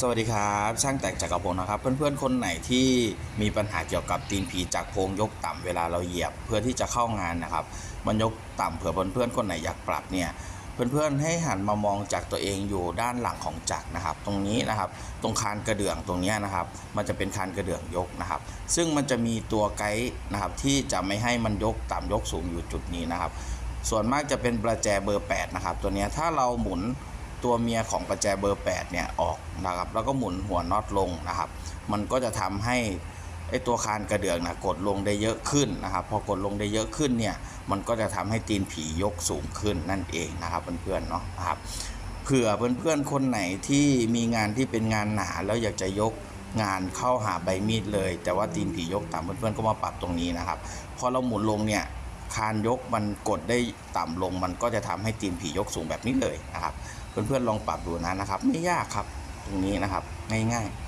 สวัสดีครับ ช่างแต่งจักรพงศ์นะครับ เพื่อนๆคนไหนที่มีปัญหาเกี่ยวกับตีนผีจากโพงยกต่ำเวลาเราเหยียบเพื่อที่จะเข้างานนะครับ มันยกต่ำเผื่อเพื่อนๆคนไหนอยากปรับเนี่ยเพื่อนๆให้หันมามองจากตัวเองอยู่ด้านหลังของจักรนะครับ ตรงนี้นะครับตรงคานกระเดื่องตรงนี้นะครับ มันจะเป็นคานกระเดื่องยกนะครับ ซึ่งมันจะมีตัวไกด์นะครับที่จะไม่ให้มันยกต่ำยกสูงอยู่จุดนี้นะครับ ส่วนมากจะเป็นประแจเบอร์8นะครับตัวนี้ถ้าเราหมุนตัวเมียของประแจเบอร์8เนี่ยออก นะครับแล้วก็หมุนหัวน็อตลงนะครับ มันก็จะทำให้ไอตัวคานกระเดื่องนะกดลงได้เยอะขึ้นนะครับพอกดลงได้เยอะขึ้นเนี่ยมันก็จะทำให้ตีนผียกสูงขึ้นนั่นเองนะครับเพื่อนๆเนาะนะครับเผื่อเพื่อนๆคนไหนที่มีงานที่เป็นงานหนาแล้วอยากจะยกงานเข้าหาใบมีดเลย แต่ว่าตีนผียกต่ำเพื่อนๆก็มาปรับตรงนี้นะครับพอเราหมุนลงเนี่ยคานยกมันกดได้ต่ำลง มันก็จะทำให้ตีนผียกสูงแบบนี้เลยนะครับเพื่อนๆลองปรับดูนะนะครับ ไม่ยากครับ ตรงนี้นะครับ ง่ายๆ